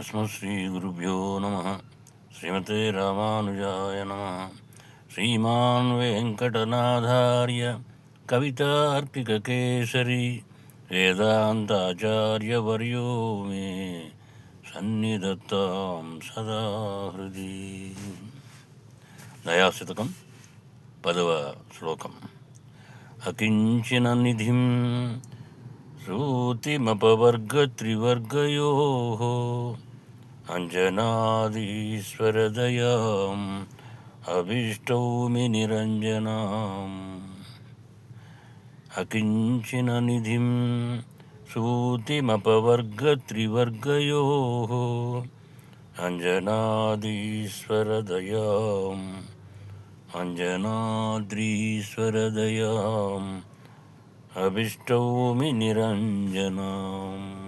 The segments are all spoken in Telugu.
अस्मश्रीगुरुभ्यो नमः श्रीमते रामानुजाय नमः श्रीमान् वेङ्कटनाथार्य कवितार्किककेसरी वेदान्ताचार्यवर्यो मे सन्निधत्तां सदा हृदि దయాశతకం పదవ శ్లోకం అకించిన నిధిం అഞ്జనాదీశ్వరదయాం అభిష్టౌమి నిరంజనాం. అకించిన నిధిం సూతిమపవర్గత్రివర్గయో అంజనాదీశ్వరదయాం. అంజనాద్రీశ్వరదయాం అభిష్టౌమి నిరంజనాం.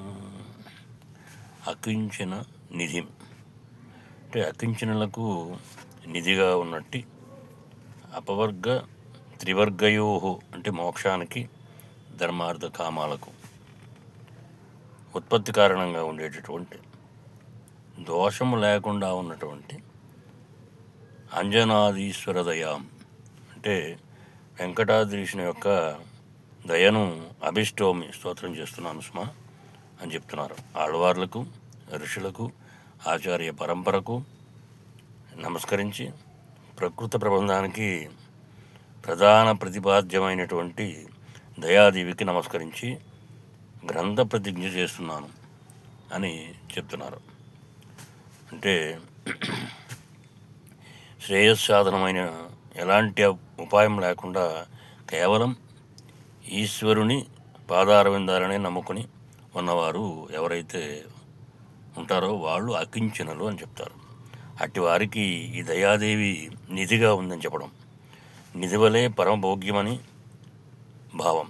అకించిన నిధి. అంటే అకించనలకు నిధిగా ఉన్నట్టి అపవర్గ త్రివర్గయో అంటే మోక్షానికి ధర్మార్థ కామాలకు ఉత్పత్తి కారణంగా ఉండేటటువంటి దోషము లేకుండా ఉన్నటువంటి అంజనాదీశ్వర దయాం. అంటే వెంకటాద్రీషుని యొక్క దయను అభిష్టోమి స్తోత్రం చేస్తున్నాను సుమా అని చెప్తున్నారు. ఆళ్వార్లకు ఋషులకు ఆచార్య పరంపరకు నమస్కరించి ప్రకృత ప్రబంధానికి ప్రధాన ప్రతిపాద్యమైనటువంటి దయాదేవికి నమస్కరించి గ్రంథ ప్రతిజ్ఞ చేస్తున్నాను అని చెప్తున్నారు. అంటే శ్రేయస్సాధనమైన ఎలాంటి ఉపాయం లేకుండా కేవలం ఈశ్వరుని పాదారవిందాలనే నమ్ముకొని ఉన్నవారు ఎవరైతే ఉంటారో వాళ్ళు అకించనులు అని చెప్తారు. అట్టి వారికి ఈ దయాదేవి నిధిగా ఉందని చెప్పడం నిధివలే పరమభోగ్యమని భావం.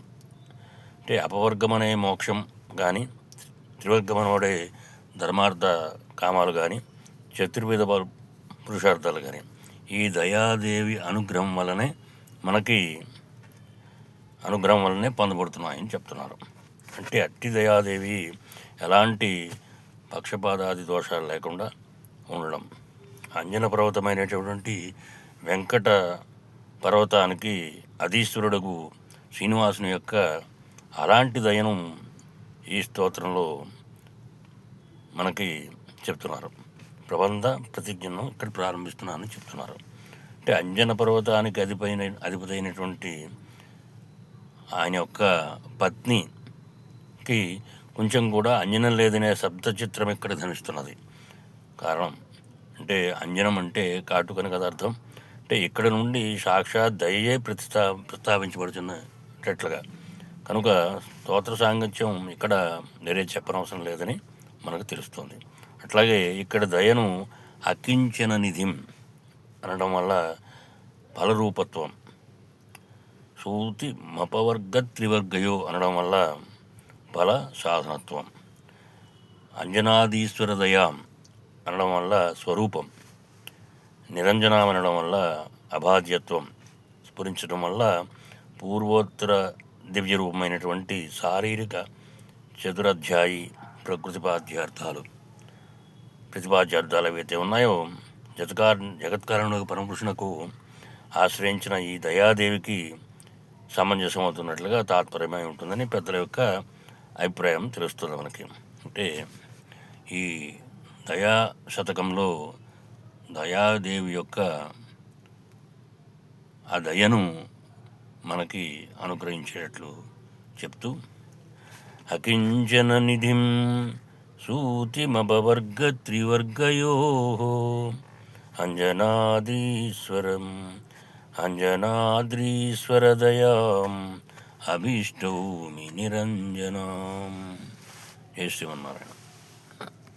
అంటే అపవర్గమనే మోక్షం కానీ త్రివర్గమనోడే ధర్మార్థ కామాలు కానీ చతుర్విధ పురుషార్థాలు కానీ ఈ దయాదేవి అనుగ్రహం వల్లనే మనకి అనుగ్రహం వల్లనే పొందబడుతున్నాయని చెప్తున్నారు. అంటే అట్టి దయాదేవి ఎలాంటి పక్షపాతాది దోషాలు లేకుండా ఉండడం. అంజన పర్వతమైనటువంటి వెంకట పర్వతానికి అధీశ్వరుడుకు శ్రీనివాసుని యొక్క అలాంటి దయను ఈ స్తోత్రంలో మనకి చెప్తున్నారు. ప్రబంధ ప్రతిజ్ఞను ఇక్కడ ప్రారంభిస్తున్నానని చెప్తున్నారు. అంటే అంజన పర్వతానికి అధిపైన అధిపతైనటువంటి ఆయన యొక్క పత్నికి కొంచెం కూడా అంజనం లేదనే శబ్ద చిత్రం ఇక్కడ ధనిస్తున్నది కారణం అంటే అంజనం అంటే కాటుకని కదా అర్థం. అంటే ఇక్కడ నుండి సాక్షాత్ దయయే ప్రతిష్టా ప్రస్తావించబడుతున్నట్లుగా కనుక స్తోత్ర సాంగత్యం ఇక్కడ నేరే చెప్పనవసరం లేదని మనకు తెలుస్తుంది. అట్లాగే ఇక్కడ దయను అకించన నిధిం అనడం వల్ల ఫలరూపత్వం. సూతి మపవర్గ త్రివర్గయో అనడం వల్ల ఫల సాధనత్వం అంజనాదీశ్వర దయాం అనడం వల్ల స్వరూపం. నిరంజనం అనడం వల్ల అభాజ్యత్వం. స్ఫురించడం వల్ల పూర్వోత్తర దివ్య రూపమైనటువంటి శారీరక చతురధ్యాయి ప్రకృతిపాద్యార్థాలు. ప్రతిపాద్యార్థాలు ఏవైతే ఉన్నాయో జగత్కార జగత్కారణకు పరమపురుషునకు ఆశ్రయించిన ఈ దయాదేవికి సమంజసం అవుతున్నట్లుగా తాత్పర్యమై ఉంటుందని పెద్దల యొక్క అభిప్రాయం తెలుస్తుంది మనకి. అంటే ఈ దయా శతకంలో దయాదేవి యొక్క ఆ దయను మనకి అనుగ్రహించేటట్లు చెప్తూ అకించన నిధిం సూతిమపవర్గ త్రివర్గయో అంజనాదీశ్వరం అంజనాద్రీశ్వరదయాం అభీష్టౌమి నిరంజనాం. జయ శ్రీమన్నారాయణ.